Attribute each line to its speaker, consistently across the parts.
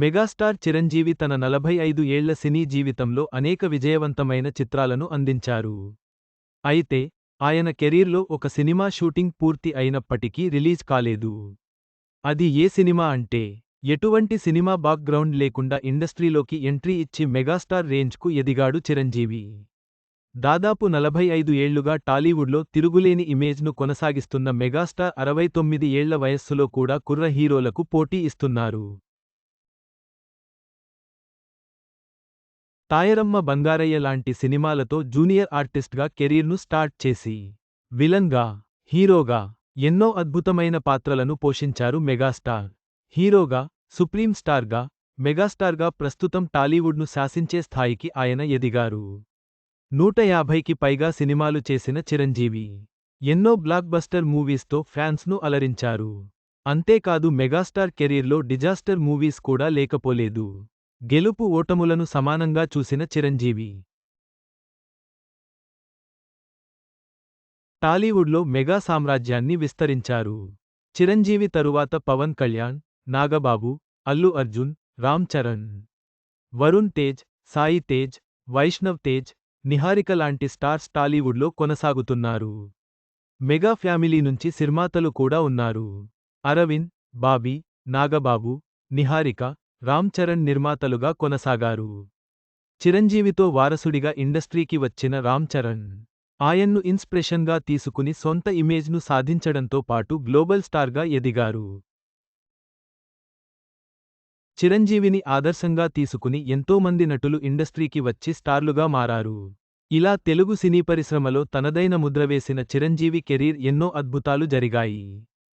Speaker 1: Megastar Chiranjeevi తన నలభై ఐదు ఏళ్ళ సినీ జీవితంలో అనేక విజయవంతమైన చిత్రాలను అందించారు. అయితే ఆయన కెరీర్లో ఒక సినిమా షూటింగ్ పూర్తి అయినప్పటికీ రిలీజ్ కాలేదు. అది ఏ సినిమా అంటే ఎటువంటి సినిమా బాక్గ్రౌండ్ లేకుండా ఇండస్ట్రీలోకి ఎంట్రీ ఇచ్చి మెగాస్టార్ రేంజ్కు ఎదిగాడు చిరంజీవి. దాదాపు నలభై ఐదు ఏళ్ళుగా టాలీవుడ్లో తిరుగులేని ఇమేజ్ను కొనసాగిస్తున్న మెగాస్టార్ అరవై తొమ్మిది ఏళ్ళ వయస్సులో కూడా కుర్ర హీరోలకు పోటీ ఇస్తున్నారు. తాయరమ్మ బంగారయ్య లాంటి సినిమాలతో జూనియర్ ఆర్టిస్ట్గా కెరీర్ను స్టార్ట్ చేసి విలన్గా హీరోగా ఎన్నో అద్భుతమైన పాత్రలను పోషించారు మెగాస్టార్. హీరోగా సుప్రీం స్టార్గా మెగాస్టార్గా ప్రస్తుతం టాలీవుడ్ను శాసించే స్థాయికి ఆయన ఎదిగారు. నూట యాభైకి పైగా సినిమాలు చేసిన చిరంజీవి ఎన్నో బ్లాక్ బస్టర్ మూవీస్తో ఫ్యాన్స్ను అలరించారు. అంతేకాదు మెగాస్టార్ కెరీర్లో డిజాస్టర్ మూవీస్ కూడా లేకపోలేదు. గెలుపు ఓటములను సమానంగా చూసిన చిరంజీవి. టాలీవుడ్లో మెగా సామ్రాజ్యాన్ని విస్తరించారు. చిరంజీవి తరువాత పవన్ కళ్యాణ్ నాగబాబు అల్లు అర్జున్ రామ్ చరణ్. వరుణ్ తేజ్ సాయి తేజ్ వైష్ణవ్ తేజ్ నిహారిక లాంటి స్టార్స్ టాలీవుడ్లో కొనసాగుతున్నారు. మెగా ఫ్యామిలీ నుంచి సిర్మాతలు కూడా ఉన్నారు. అరవింద్ బాబీ నాగబాబు నిహారిక రామ్ చరణ్ నిర్మాతలుగా కొనసాగారు. చిరంజీవితో వారసుడిగా ఇండస్ట్రీకి వచ్చిన రామ్ చరణ్ ఆయన్ను ఇన్స్పిరేషన్గా తీసుకుని సొంత ఇమేజ్ను సాధించడంతో పాటు గ్లోబల్ స్టార్గా ఎదిగారు. చిరంజీవిని ఆదర్శంగా తీసుకుని ఎంతోమంది నటులు ఇండస్ట్రీకి వచ్చి స్టార్లుగా మారారు. ఇలా తెలుగు సినీ పరిశ్రమలో తనదైన ముద్రవేసిన చిరంజీవి కెరీర్ ఎన్నో అద్భుతాలు జరిగాయి.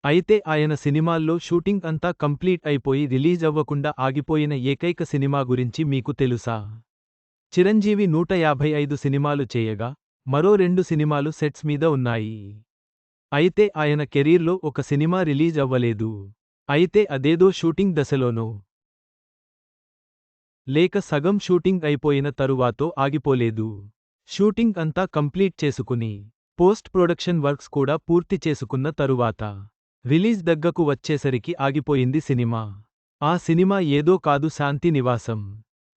Speaker 1: అయితే ఆయన సినిమాల్లో షూటింగ్ అంతా కంప్లీట్ అయిపోయి రిలీజ్ అవ్వకుండా ఆగిపోయిన ఏకైక సినిమా గురించి మీకు తెలుసా? చిరంజీవి నూట యాభై ఐదు సినిమాలు చేయగా మరో రెండు సినిమాలు సెట్స్ మీద ఉన్నాయి. అయితే ఆయన కెరీర్లో ఒక సినిమా రిలీజ్ అవ్వలేదు. అయితే అదేదో షూటింగ్ దశలోనో. లేక సగం షూటింగ్ అయిపోయిన తరువాతో ఆగిపోలేదు. షూటింగ్ అంతా కంప్లీట్ చేసుకుని పోస్ట్ ప్రొడక్షన్ వర్క్స్ కూడా పూర్తి చేసుకున్న తరువాత. రిలీజ్ దగ్గకు వచ్చేసరికి ఆగిపోయింది సినిమా. ఆ సినిమా ఏదో కాదు శాంతి నివాసం.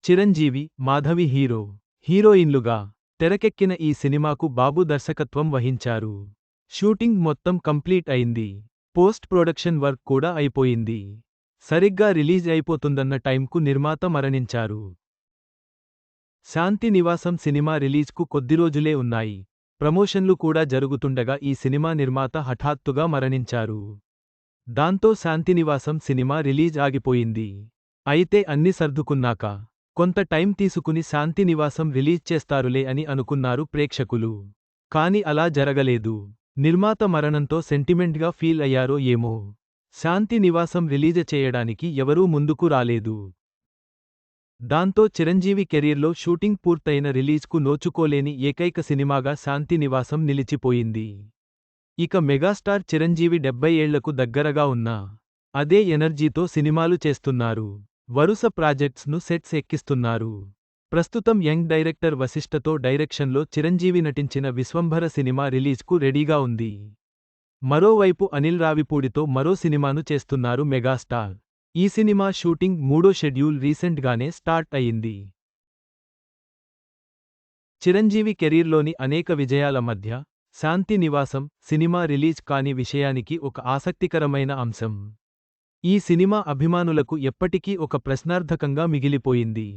Speaker 1: చిరంజీవి మాధవి హీరో హీరోయిన్లుగా తెరకెక్కిన ఈ సినిమాకు బాబు దర్శకత్వం వహించారు. షూటింగ్ మొత్తం కంప్లీట్ అయింది. పోస్ట్ ప్రొడక్షన్ వర్క్ కూడా అయిపోయింది. సరిగ్గా రిలీజ్ అయిపోతుందన్న టైంకు నిర్మాత మరణించారు. శాంతి నివాసం సినిమా రిలీజ్కు కొద్ది రోజులే ఉన్నాయి. ప్రమోషన్లు కూడా జరుగుతుండగా ఈ సినిమా నిర్మాత హఠాత్తుగా మరణించారు. దాంతో శాంతినివాసం సినిమా రిలీజ్ ఆగిపోయింది. అయితే అన్ని సర్దుకున్నాక కొంత టైం తీసుకుని శాంతినివాసం రిలీజ్ చేస్తారులే అని అనుకున్నారు ప్రేక్షకులు. కాని అలా జరగలేదు. నిర్మాత మరణంతో సెంటిమెంట్గా ఫీల్ అయ్యారో ఏమో. శాంతి నివాసం చేయడానికి ఎవరూ ముందుకు రాలేదు. దాంతో చిరంజీవి కెరీర్లో షూటింగ్ పూర్తయిన రిలీజ్కు నోచుకోలేని ఏకైక సినిమాగా శాంతి నివాసం నిలిచిపోయింది. ఇక మెగాస్టార్ చిరంజీవి డెబ్బై ఏళ్ళకు దగ్గరగా ఉన్నా అదే ఎనర్జీతో సినిమాలు చేస్తున్నారు. వరుస ప్రాజెక్ట్స్ను సెట్స్ ఎక్కిస్తున్నారు. ప్రస్తుతం యంగ్ డైరెక్టర్ వశిష్ఠతో డైరెక్షన్లో చిరంజీవి నటించిన విశ్వంభర సినిమా రిలీజ్కు రెడీగా ఉంది. మరోవైపు అనిల్ రావిపూడితో మరో సినిమాను చేస్తున్నారు మెగాస్టార్. ఈ సినిమా షూటింగ్ మూడో షెడ్యూల్ రీసెంట్గానే స్టార్ట్ అయింది చిరంజీవి కెరీర్లోని అనేక విజయాల మధ్య శాంతి నివాసం సినిమా రిలీజ్ కాని విషయానికి ఒక ఆసక్తికరమైన అంశం. ఈ సినిమా అభిమానులకు ఎప్పటికీ ఒక ప్రశ్నార్థకంగా మిగిలిపోయింది.